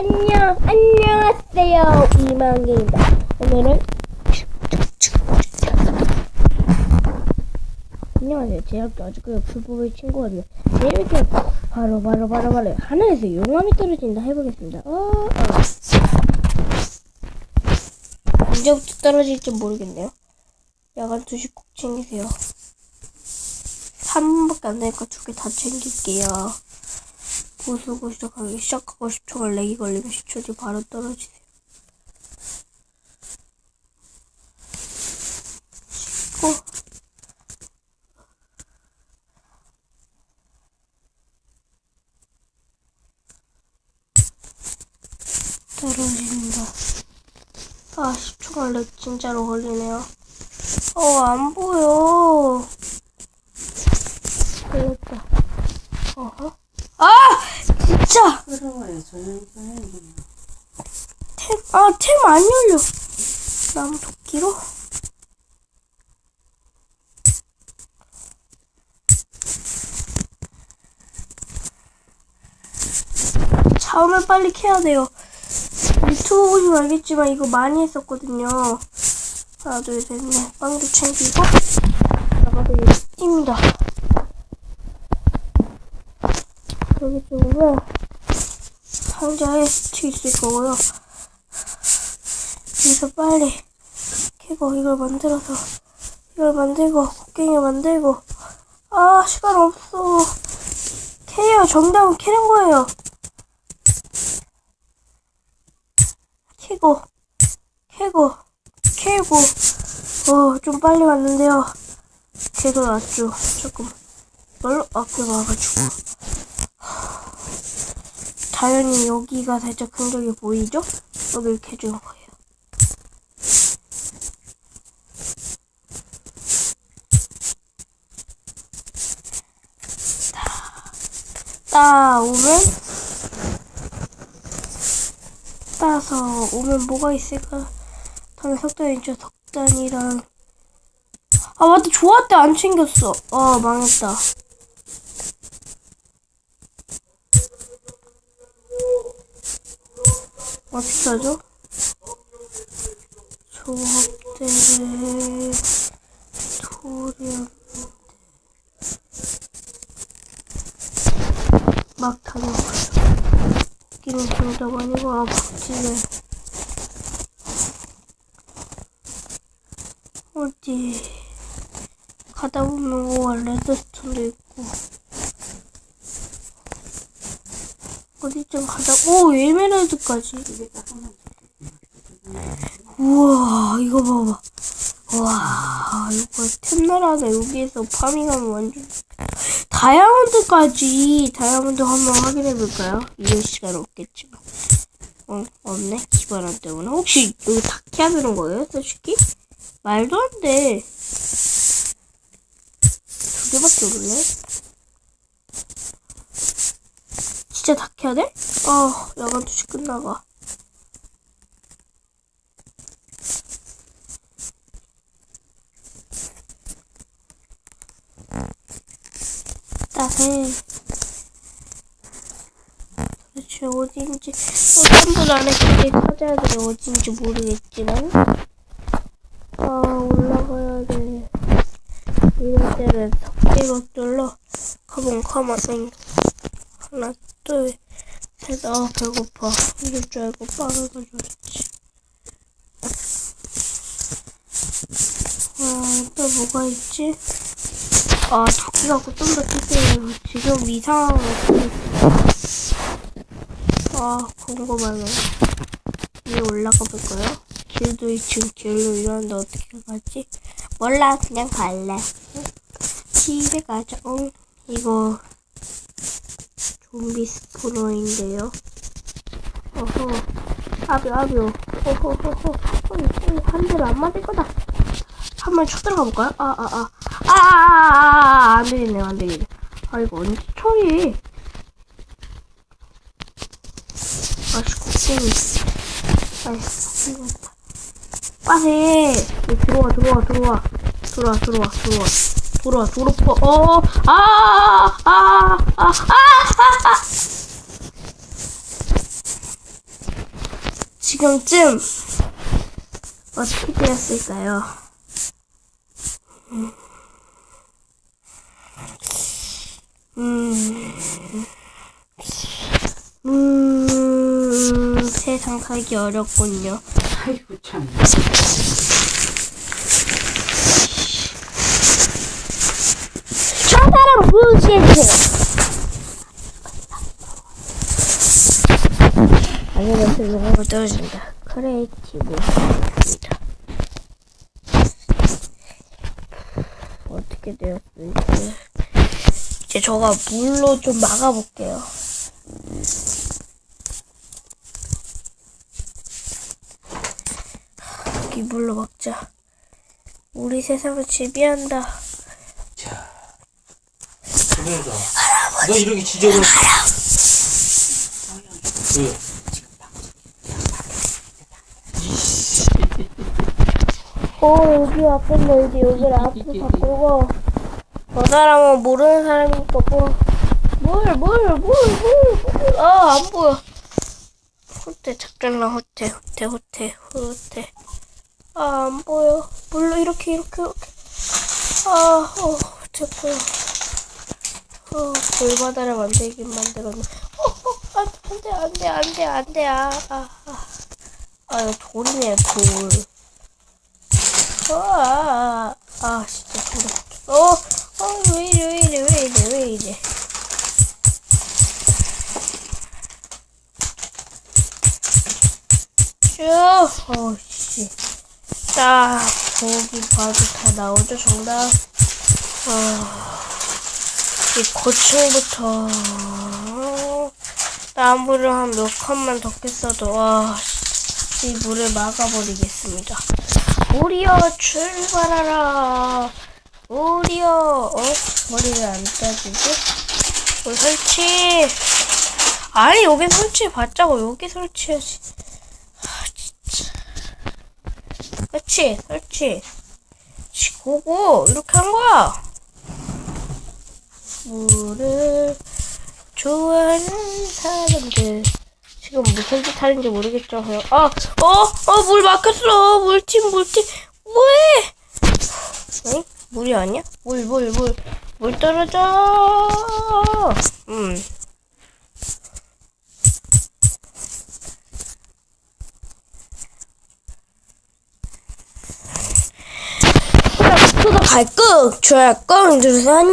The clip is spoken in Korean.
안녕, 안녕하세요. 이만기입니다. 오늘은 안녕하세요. 제 학교 아주 그 불법의 친구거든요. 네, 이렇게 바로 바로 바로 바로 하늘에서 용암이 떨어진다 해보겠습니다. 어, 어. 언제부터 떨어질지 모르겠네요. 야간 투시 꼭 챙기세요. 3분밖에 안 되니까 두 개 다 챙길게요. 부수고 시작하기 시작하고 10초간 렉이 걸리면 10초 뒤 바로 떨어지세요. 씻고 떨어진다. 아 10초간 렉 진짜로 걸리네요. 어 안 보여. 걸렸다. 어허. 흐름을 조용히 템, 아, 템 안 열려. 나무 도끼로? 자오면 빨리 캐야 돼요. 유튜브 보시면 알겠지만 이거 많이 했었거든요. 하나, 둘, 셋, 넷. 빵도 챙기고. 나가도 입니다. 여기 쪽으로 상자에 스틱 있을 거고요. 여기서 빨리 캐고 이걸 만들어서 이걸 만들고 곡괭이 만들고. 아 시간 없어. 캐요. 정답은 캐는 거예요. 캐고 캐고 캐고. 어좀 빨리 왔는데요. 캐도 낫죠 조금 별로 앞에 와가지고 자연히 여기가 살짝 흔적이 보이죠? 여기를 캐주는 거예요. 따 오면 따서 오면 뭐가 있을까? 다음에 석탄 있죠? 석탄이랑 아 맞다 좋았대 안 챙겼어. 아 망했다. 어떻게 하죠? 조합대를 도리한 막 다녀보죠. 끼는 정답 아니고 아 박지를 어디 가다 보면 우와 레드스톤도 있고 어디쯤 가다 오 에메랄드까지. 우와 이거 봐봐. 와 이거 템나라다 여기에서 파밍하면 완전 다이아몬드까지. 다이아몬드 한번 확인해 볼까요? 이럴 시간 없겠지만 어 없네. 기반함 때문에. 혹시 여기 다 캐야 되는 거예요 솔직히? 말도 안 돼. 두 개밖에 없네 진짜 다 캐야 돼? 아 야간 투시 끝나가. 따해. 도대체 어딘지 어, 3분 안에 그게 찾아야 돼. 어딘지 모르겠지만. 아 올라가야 돼. 이럴 때는 석기것들로 가본 가마생 하나 둘셋아 배고파. 이럴 줄 알고 빵을 가져왔지. 아또 뭐가 있지? 아 도끼 갖고 좀더 캐세요 지금 이상한 거아 궁금하네 위에 올라가 볼까요? 길도 2층 길로 이러는데 어떻게 가지? 몰라 그냥 갈래. 집에 가자. 응? 이거 좀비 스포로인데요. 어허, 아벼, 아벼. 어허허허. 한 대로 안 맞을 거다. 한 번 쳐 들어가 볼까요? 아, 아, 아. 아, 아, 아, 아 안 되겠네, 안 되겠네. 아, 이거 언제 처리? 아이고, 게임이. 아이고, 빠세! 들어와, 들어와, 들어와. 들어와, 들어와, 들어와. 들어와, 들어와. 어, 아, 아, 아, 아. 지금쯤 어떻게 되었을까요? 음, 음, 세상 살기 어렵군요. 아이고 참. 저 사람 보여주세요. 영어로 떨어진다. 크리에이티브. 어떻게 되었을지. 이제 저가 물로 좀 막아볼게요. 여기 물로 막자. 우리 세상을 지배한다. 자. 그래서 너 이렇게 지저분. 그 어, 여기 아픈데 이제 여기를 앞으로 바꾸고 저 사람은 모르는 사람이니까 뭐 뭘, 뭘, 뭘, 뭘, 뭘. 아, 안 보여. 호태, 작전라 호태, 호태, 호태, 호태. 아, 안 보여. 물로 이렇게, 이렇게, 이렇게. 아, 어, 호태 보여. 어, 돌바다를 만들긴 만들었네. 어, 어, 안 돼, 안 돼, 안 돼, 안 돼, 아, 아, 아. 아, 돌이네, 돌. 아, 아, 진짜 소리. 어, 어, 왜 이래, 왜 이래, 왜 이래, 왜 이래. 쭉, 어, 씨. 딱, 거기 봐도 다 나오죠, 정답. 어, 이 고층부터. 나무를 한 몇 칸만 더 깼어도, 와, 이 물을 막아버리겠습니다. 우리여 출발하라. 우리여 어 머리를 안 따지지? 뭐 설치. 아니 여기 설치해 봤자고 여기 설치해야지. 아 진짜. 그렇지 설치. 고고 이렇게 한 거야. 물을 좋아하는 사람들. 지금 무슨 짓 하는지 모르겠죠. 아, 어, 어, 물 막혔어. 물팀, 물팀. 뭐해? 응? 물이 아니야? 물, 물, 물. 물 떨어져. 음. 구독, 할 꾹, 좋아요 꾹 누르세요.